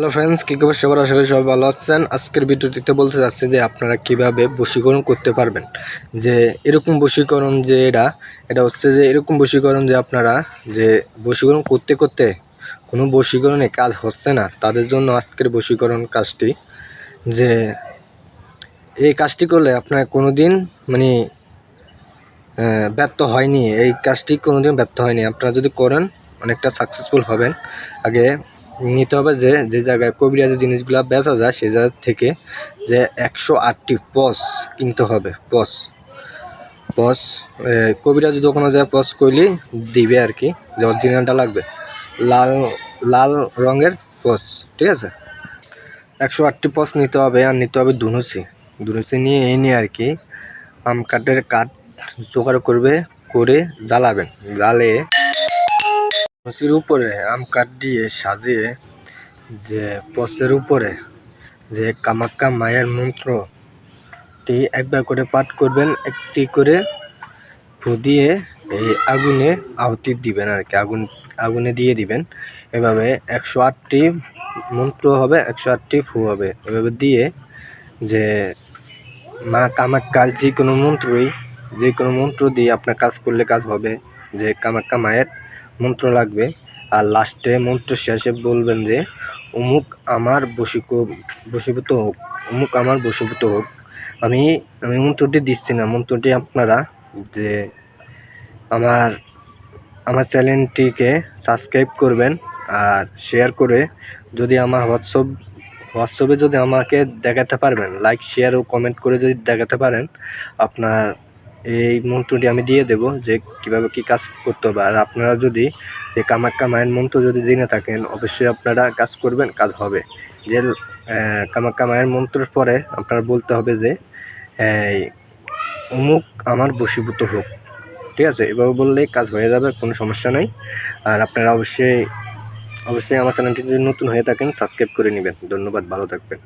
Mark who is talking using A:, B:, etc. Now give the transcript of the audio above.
A: Hello friends কী খবর? সবার আশা করি সবাই ভালো আছেন। আজকের ভিডিওটিতে বলতে চাচ্ছি যে আপনারা কীভাবে বশীকরণ করতে পারবেন। যে এরকম বশীকরণ যে এটা এটা হচ্ছে যে এরকম বশীকরণ যে আপনারা যে বশীকরণ করতে করতে কোনো বশীকরণে কাজ হচ্ছে না, তাদের জন্য আজকের বশীকরণ কাজটি যে এই কাজটি করলে আপনার কোনো দিন মানে ব্যর্থ হয়নি। এই কাজটি কোনো দিন ব্যর্থ হয়নি। আপনারা যদি করেন, অনেকটা সাকসেসফুল হবেন। আগে নিতে হবে যে যে জায়গায় কবিরাজি জিনিসগুলো বেচা যায়, সে জায়গা থেকে যে একশো আটটি পস কিনতে হবে, পস। পস কবিরাজি দোকানে যায় পস করলে, দিবে আর কি, যে অরিজিনালটা লাগবে। লাল লাল রঙের পস, ঠিক আছে? একশো আটটি পস নিতে হবে, আর নিতে হবে ধুনুচি ধুনুচি নিয়ে এনে আর কি, আম কাঠের কাঠ জোগাড় করবে, করে জ্বালাবেন। জ্বালে ধুনুচির উপরে আম কাঠ দিয়ে সাজিয়ে যে পসের উপরে যে কামাক্কা মায়ের মন্ত্রটি একবার করে পাঠ করবেন, একটি করে ফু দিয়ে এই আগুনে আহুতি দিবেন আর কি, আগুন, আগুনে দিয়ে দিবেন। এভাবে একশো আটটি মন্ত্র হবে, একশো আটটি ফু হবে। এভাবে দিয়ে যে মা কামাক্কার যে কোনো মন্ত্রই, যে কোনো মন্ত্র দিয়ে আপনার কাজ করলে কাজ হবে, যে কামাক্কা মায়ের মন্ত্র লাগবে। আর লাস্টে মন্ত্র শেষে বলবেন যে, অমুক আমার বশীক, বশীভূত হোক, অমুক আমার বশীভূত হোক। আমি আমি মন্ত্রটি দিচ্ছি না। মন্ত্রটি আপনারা যে, আমার আমার চ্যানেলটিকে সাবস্ক্রাইব করবেন আর শেয়ার করে যদি আমার হোয়াটসঅ্যাপ, হোয়াটসঅ্যাপে যদি আমাকে দেখাতে পারবেন লাইক শেয়ার ও কমেন্ট করে যদি দেখাতে পারেন, আপনার এই মন্ত্রটি আমি দিয়ে দেব যে কীভাবে কি কাজ করতে হবে। আর আপনারা যদি যে কামাক্কা মায়ের মন্ত্র যদি জেনে থাকেন, অবশ্যই আপনারা কাজ করবেন, কাজ হবে। যে কামাক্কা মায়ের মন্ত্রের পরে আপনার বলতে হবে যে অমুক আমার বশীভূত হোক। ঠিক আছে? এভাবে বললেই কাজ হয়ে যাবে, কোনো সমস্যা নেই। আর আপনারা অবশ্যই অবশ্যই আমার চ্যানেলটি যদি নতুন হয়ে থাকেন, সাবস্ক্রাইব করে নেবেন। ধন্যবাদ, ভালো থাকবেন।